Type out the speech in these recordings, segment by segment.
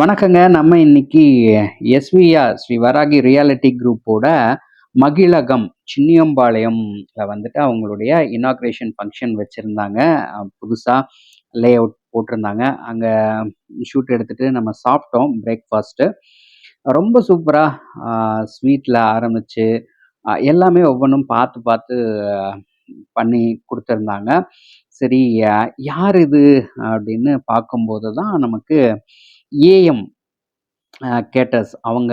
வணக்கங்க. நம்ம இன்னைக்கு எஸ்விஆர் ஸ்ரீ வராகி ரியாலிட்டி குரூப்போட மகிழகம் சின்னியம்பாளையம்ல வந்துட்டு அவங்களுடைய இனாக்ரேஷன் ஃபங்க்ஷன் வச்சுருந்தாங்க. புதுசாக லே அவுட் போட்டிருந்தாங்க. அங்கே ஷூட் எடுத்துட்டு நம்ம சாப்பிட்டோம் பிரேக்ஃபாஸ்ட்டு ரொம்ப சூப்பராக ஸ்வீட்டில் ஆரம்பித்து எல்லாமே ஒவ்வொன்றும் பார்த்து பார்த்து பண்ணி கொடுத்துருந்தாங்க. சரி யார் இது? அப்படின்னு பார்க்கும்போது தான் நமக்கு ஏஎம் கேட்டர்ஸ். அவங்க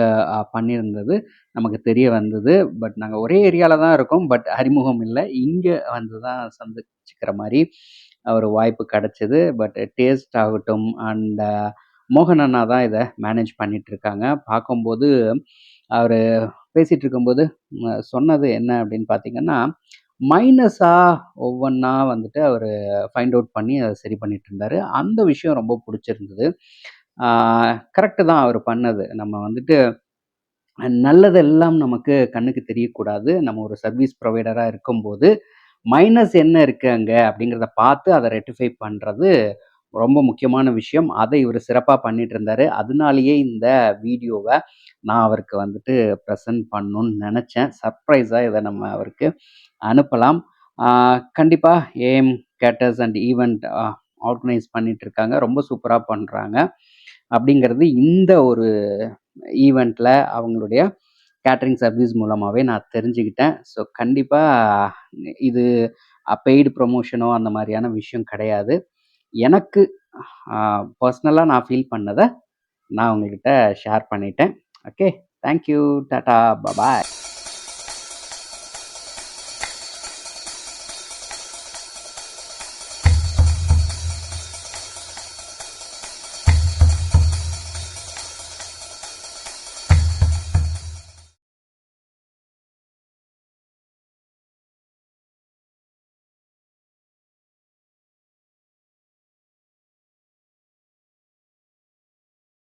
பண்ணியிருந்தது. நமக்கு தெரிய வந்தது. பட் நாங்கள் ஒரே ஏரியாவில் தான் இருக்கோம். பட் அறிமுகம் இல்லை. இங்கே வந்து தான் சந்திச்சுக்கிற மாதிரி ஒரு வாய்ப்பு கிடச்சிது. பட் டேஸ்ட் ஆகட்டும் அண்ட் மோகன் அண்ணா தான் இதை மேனேஜ் பண்ணிகிட்ருக்காங்க இருக்காங்க பார்க்கும்போது அவர் பேசிகிட்டு இருக்கும்போது சொன்னது என்ன அப்படின்னு பார்த்தீங்கன்னா மைனஸாக ஒவ்வொன்றா வந்துட்டு அவர் ஃபைண்ட் அவுட் பண்ணி அதை சரி பண்ணிட்டு இருந்தார் அந்த விஷயம் ரொம்ப பிடிச்சிருந்தது. கரெக்டு தான் அவர் பண்ணது. நம்ம வந்துட்டு நல்லதெல்லாம் நமக்கு கண்ணுக்கு தெரியக்கூடாது. நம்ம ஒரு சர்வீஸ் ப்ரொவைடராக இருக்கும்போது மைனஸ் என்ன இருக்கு அங்கே அப்படிங்கிறத பார்த்து அதை ரெட்டிஃபை பண்ணுறது ரொம்ப முக்கியமான விஷயம். அதை இவர் சிறப்பாக பண்ணிட்டு இருந்தார். அதனாலேயே இந்த வீடியோவை நான் அவருக்கு வந்துட்டு ப்ரெசன்ட் பண்ணணும்னு நினச்சேன். சர்ப்ரைஸாக இதை நம்ம அவருக்கு அனுப்பலாம். கண்டிப்பாக AM caterers and event organise பண்ணிட்டு இருக்காங்க. ரொம்ப சூப்பராக பண்ணுறாங்க அப்படிங்கிறது இந்த ஒரு ஈவெண்ட்டில் அவங்களுடைய கேட்டரிங் சர்வீஸ் மூலமாகவே நான் தெரிஞ்சுக்கிட்டேன். ஸோ கண்டிப்பாக இது பெய்டு ப்ரொமோஷனோ அந்த மாதிரியான விஷயம் கிடையாது. எனக்கு பர்சனலாக நான் ஃபீல் பண்ணதை நான் உங்ககிட்ட ஷேர் பண்ணிட்டேன். Okay thank you tata bye bye